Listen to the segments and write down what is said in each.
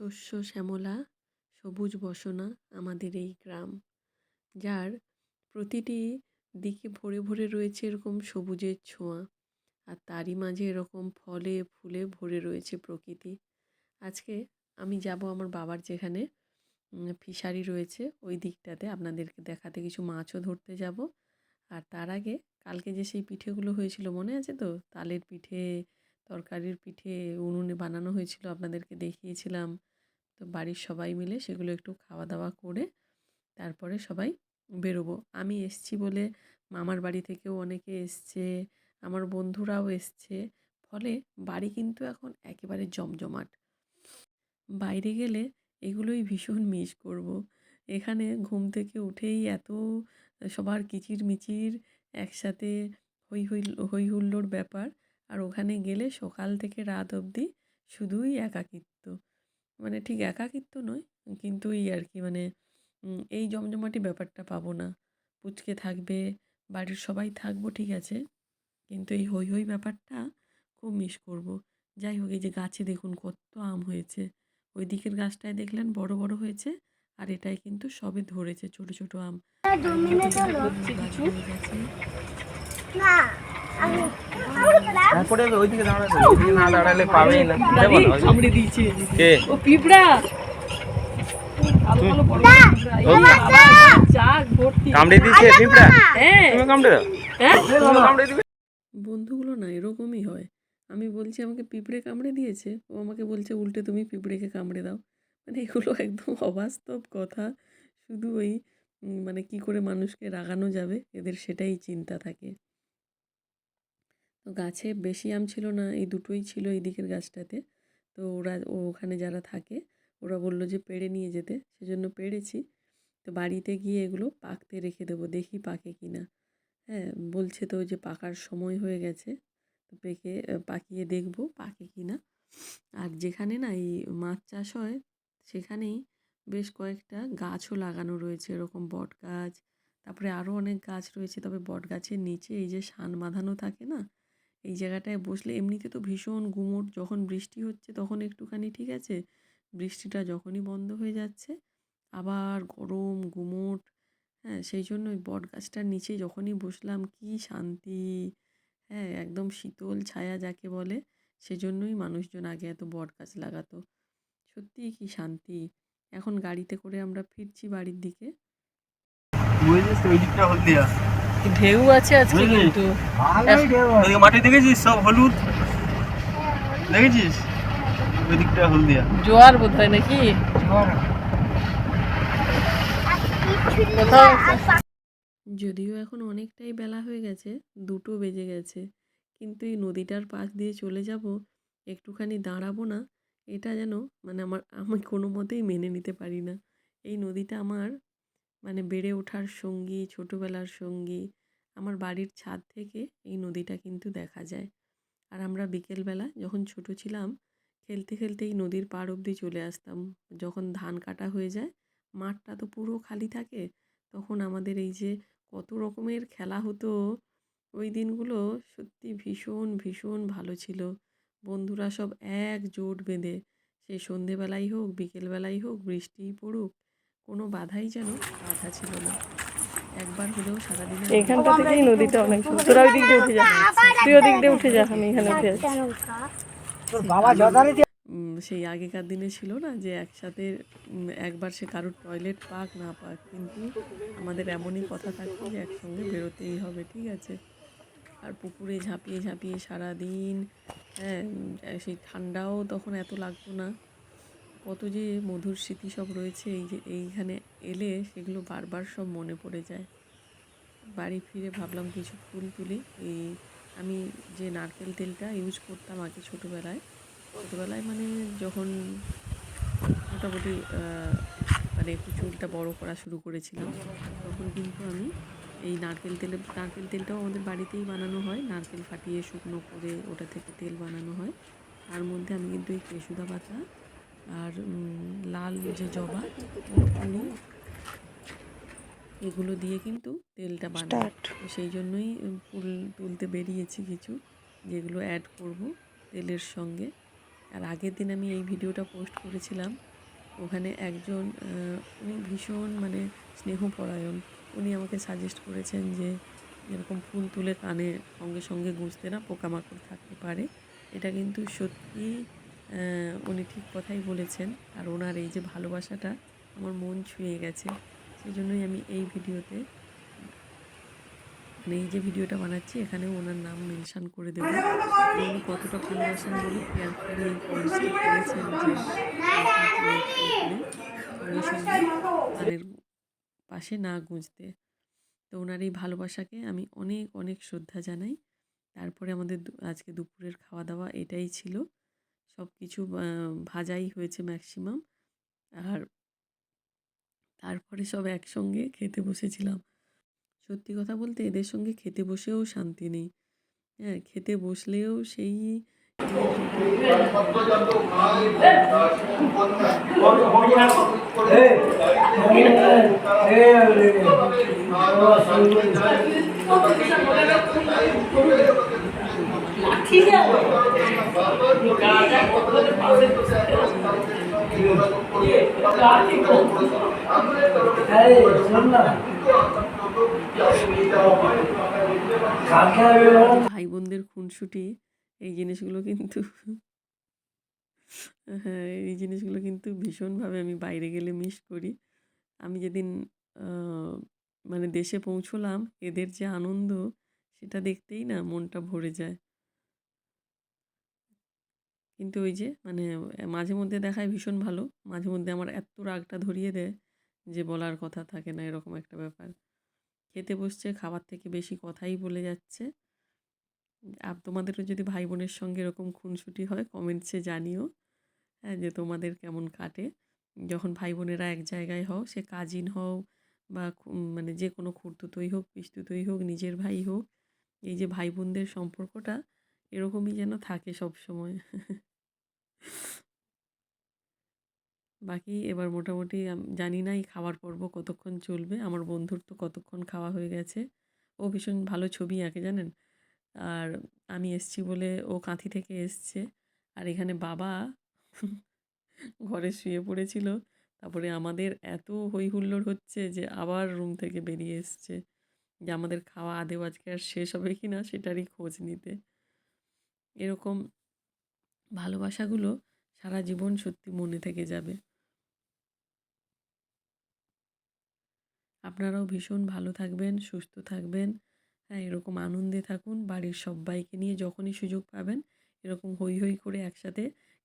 শস্য শ্যামলা, সবুজ বসনা আমাদের এই গ্রাম। যার প্রতিটি দিকে ভরে ভরে রয়েছে এরকম সবুজের ছোঁয়া আর তারই মাঝে এরকম ফলে ফুলে ভরে রয়েছে প্রকৃতি। আজকে আমি যাব আমার বাবার যেখানে ফিশারি রয়েছে ওই দিকটাতে। আপনাদেরকে দেখাতে কিছু মাছও ধরতে যাব। আর তার আগে কালকে যে সেই পিঠেগুলো হয়েছিল মনে আছে তো? তালের পিঠে তরকারির পিঠে উনুনে বানানো হয়েছিল, আপনাদেরকে দেখিয়েছিলাম। তো বাড়ির সবাই মিলে সেগুলো একটু খাওয়া দাওয়া করে তারপরে সবাই বেরোবো। আমি এসছি বলে মামার বাড়ি থেকেও অনেকে এসছে, আমার বন্ধুরাও এসছে, ফলে বাড়ি কিন্তু এখন একেবারে জমজমাট। বাইরে গেলে এগুলোই ভীষণ মিস করব। এখানে ঘুম থেকে উঠেই এত সবার কিচির মিচির একসাথে হই হই হই হুল্লোড় ব্যাপার। আর ওখানে গেলে সকাল থেকে রাত অবধি শুধুই একাকিত্ব। মানে ঠিক একাকিত্ব নয় কিন্তু এই আর কি মানে এই জমজমাটি ব্যাপারটা পাবো না। পুচকে থাকবে বাড়ির সবাই থাকব ঠিক আছে। কিন্তু এই হই হই ব্যাপারটা খুব মিস করব। যাই হোক এই যে গাছে দেখুন কত আম হয়েছে। ওই দিকের গাছটায় দেখলেন বড় বড় হয়েছে আর এটাই কিন্তু সবে ধরেছে ছোট ছোট আম। হয়ে গেছে তারপরে ওইদিকে দাঁড়ালে ওইদিকে না দাঁড়ালে পাবেই না। যাব কামড়ে দিয়েছে। কে? ও পিঁপড়া। কামড়ে দিয়েছে হ্যাঁ। তুমি কামড়ে দাও। হ্যাঁ? তুমি কামড়ে দিবে বন্ধুগুলো না এরকমই হয়। আমি বলছি আমাকে পিঁপড়ে কামড়ে দিয়েছে? ও আমাকে বলছে উল্টে তুমি পিঁপড়েকে কামড়ে দাও। মানে এগুলো একদম অবাস্তব কথা। শুধু ওই মানে কি করে মানুষকে রাগানো যাবে? এদের সেটাই চিন্তা থাকে। তো গাছে বেশি আম ছিল না, এই দুটোই ছিল এই দিকের গাছটাতে। তো ওরা ওখানে যারা থাকে, ওরা বলল যে পেড়ে নিয়ে যেতে, সেজন্য পেড়েছি। তো বাড়িতে গিয়ে এগুলো পাকতে রেখে দেবো, দেখি পাকে কি না। হ্যাঁ বলছে তো যে পাকার সময় হয়ে গেছে, তো পেকে পাকিয়ে দেখব পাকে কি না। আর যেখানে না এই মাছ চাষ হয়, সেখানেই বেশ কয়েকটা গাছও লাগানো রয়েছে, এরকম বট গাছ, তারপরে আরও অনেক গাছ রয়েছে, তবে বট গাছের নিচে এই যে শান বাঁধানো থাকে না এই জায়গাটায় বসলে এমনিতে তো ভীষণ গুমোট, যখন বৃষ্টি হচ্ছে তখন একটুখানি, ঠিক আছে? বৃষ্টিটা যখনই বন্ধ হয়ে যাচ্ছে, আবার গরম, গুমোট হ্যাঁ সেই জন্য ওই বট গাছটার নিচে যখনই বসলাম, কি শান্তি হ্যাঁ একদম শীতল ছায়া যাকে বলে, সেজন্যই মানুষজন আগে এত বট গাছ লাগাতো। সত্যিই কি শান্তি? এখন গাড়িতে করে আমরা ফিরছি বাড়ির দিকে। হলদিয়া। ঢেউ আছে আজকে কিন্তু? মাটি দেখেছিস সব হলুদ? দেখেছিস? ওই দিকটা হলদিয়া। জোয়ার বোধ হয় নাকি কোথাও যদিও এখন অনেকটাই বেলা হয়ে গেছে দুটো বেজে গেছে কিন্তু এই নদীটার পাশ দিয়ে চলে যাব একটুখানি দাঁড়াবো না এটা যেন মানে আমার আমি কোনো মতেই মেনে নিতে পারি না। এই নদীটা আমার মানে বেড়ে ওঠার সঙ্গী, ছোটোবেলার সঙ্গী, আমার বাড়ির ছাদ থেকে এই নদীটা কিন্তু দেখা যায়। আর আমরা বিকেলবেলা যখন ছোট ছিলাম, খেলতে খেলতে এই নদীর পাড় অবধি চলে আসতাম। যখন ধান কাটা হয়ে যায়, মাঠটা তো পুরো খালি থাকে, তখন আমাদের এই যে কত রকমের খেলা হতো, ওই দিনগুলো সত্যি ভীষণ ভীষণ ভালো ছিল। বন্ধুরা সব এক জোট বেঁধে, সে সন্ধেবেলাই হোক, বিকেলবেলাই হোক, বৃষ্টিই পড়ুক কোনো বাধাই যেন বাধা ছিল না। একবার হলেও সারাদিন এখানটা থেকেই নদীটা অনেক সুন্দর। তোরা ওই দিক দিয়ে উঠে যা। তুই ওদিক দিয়ে উঠে যা আমি এখানে উঠে যাচ্ছি। সেই আগেকার দিনে ছিল না যে একসাথে একবার সে কারোর টয়লেট পাক না পাক কিন্তু আমাদের এমনই কথা থাকতো যে একসঙ্গে বেরোতেই হবে ঠিক আছে? আর পুকুরে ঝাঁপিয়ে ঝাঁপিয়ে সারাদিন হ্যাঁ সেই ঠান্ডাও তখন এত লাগতো না। কত যে মধুর স্মৃতি সব রয়েছে, এই যে এইখানে এলে সেগুলো বারবার সব মনে পড়ে যায়। বাড়ি ফিরে ভাবলাম কিছু ফুল তুলি। এই আমি যে নারকেল তেলটা ইউজ করতাম আগে ছোটোবেলায় ছোটোবেলায় মানে যখন মোটামুটি মানে একটু চুলটা বড় করা শুরু করেছিলাম, তখন কিন্তু আমি এই নারকেল তেলে, নারকেল তেলটাও আমাদের বাড়িতেই বানানো হয়। নারকেল ফাটিয়ে শুকনো করে ওটা থেকে তেল বানানো হয়। তার মধ্যে আমি কিন্তু এই কেশুদা পাতা আর লাল যে জবা ফুলকলি এগুলো দিয়ে কিন্তু তেলটা বানাই সেই জন্যই ফুল তুলতে বেরিয়েছি কিছু যেগুলো অ্যাড করব তেলের সঙ্গে। আর আগের দিন আমি এই ভিডিওটা পোস্ট করেছিলাম ওখানে একজন উনি ভীষণ মানে স্নেহপরায়ণ। উনি আমাকে সাজেস্ট করেছেন যে এরকম ফুল তুলে কানে সঙ্গে সঙ্গে গুঁজতে না পোকামাকড় থাকতে পারে এটা কিন্তু সত্যি উনি ঠিক কথাই বলেছেন। আর ওনার এই যে ভালোবাসাটা আমার মন ছুঁয়ে গেছে। সেই জন্যই আমি এই ভিডিওতে মানে এই যে ভিডিওটা বানাচ্ছি, এখানেও ওনার নাম মেনশন করে দেবো। উনি কতটা ভালোবাসেন বলে পাশে না গুঁজতে। তো ওনার এই ভালোবাসাকে আমি অনেক অনেক শ্রদ্ধা জানাই। তারপরে আমাদের আজকে দুপুরের খাওয়া দাওয়া এটাই ছিল। সব কিছু ভাজাই হয়েছে ম্যাক্সিমাম আর তারপরে সব একসঙ্গে খেতে বসেছিলাম সত্যি কথা বলতে এদের সঙ্গে খেতে বসেও শান্তি নেই হ্যাঁ খেতে বসলেও সেই ভাই বোনদের খুনসুটি, এই জিনিসগুলো কিন্তু হ্যাঁ এই জিনিসগুলো কিন্তু ভীষণভাবে আমি বাইরে গেলে মিস করি। আমি যেদিন মানে দেশে পৌঁছলাম, এদের যে আনন্দ, সেটা দেখতেই না মনটা ভরে যায়। কিন্তু ওই যে মানে মাঝে মধ্যে দেখায় ভীষণ ভালো। মাঝে মধ্যে আমার এত রাগটা ধরিয়ে দেয় যে বলার কথা থাকে না, এরকম একটা ব্যাপার। খেতে বসছে, খাবার থেকে বেশি কথাই বলে যাচ্ছে। আর তোমাদেরও যদি ভাই বোনের সঙ্গে এরকম খুনসুটি হয়, কমেন্টসে জানিও হ্যাঁ যে তোমাদের কেমন কাটে। যখন ভাই বোনেরা এক জায়গায় হও, সে কাজিন হও বা মানে যে কোনো খুঁড়তুতোই হোক, পিস্তুতোই হোক, নিজের ভাই হোক, এই যে ভাই বোনদের সম্পর্কটা এরকমই যেন থাকে সব সময় বাকি এবার মোটামুটি জানি না এই খাওয়ার পর্ব কতক্ষণ চলবে। আমার বন্ধুর তো কতক্ষণ খাওয়া হয়ে গেছে। ও ভীষণ ভালো ছবি আঁকে জানেন? আর আমি এসছি বলে ও কাঁথি থেকে এসছে। আর এখানে বাবা ঘরে শুয়ে পড়েছিল। তারপরে আমাদের এত হই হুল্লোড় হচ্ছে যে আবার রুম থেকে বেরিয়ে এসছে যে আমাদের খাওয়া আদেও আজকে আর শেষ হবে কি না সেটারই খোঁজ নিতে। এরকম ভালোবাসাগুলো সারা জীবন সত্যি মনে থেকে যাবে। আপনারাও ভীষণ ভালো থাকবেন, সুস্থ থাকবেন। হ্যাঁ এরকম আনন্দে থাকুন, বাড়ির সবাইকে নিয়ে যখনই সুযোগ পাবেন, এরকম হই হই করে একসাথে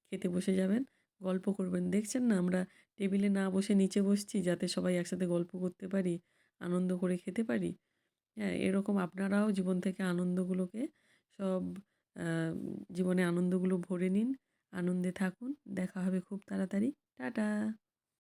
খেতে বসে যাবেন, গল্প করবেন। দেখছেন না, আমরা টেবিলে না বসে নিচে বসছি, যাতে সবাই একসাথে গল্প করতে পারি, আনন্দ করে খেতে পারি। হ্যাঁ এরকম আপনারাও জীবন থেকে আনন্দগুলোকে সব জীবনে আনন্দগুলো ভরে নিন। আনন্দে থাকুন। দেখা হবে খুব তাড়াতাড়ি। টাটা!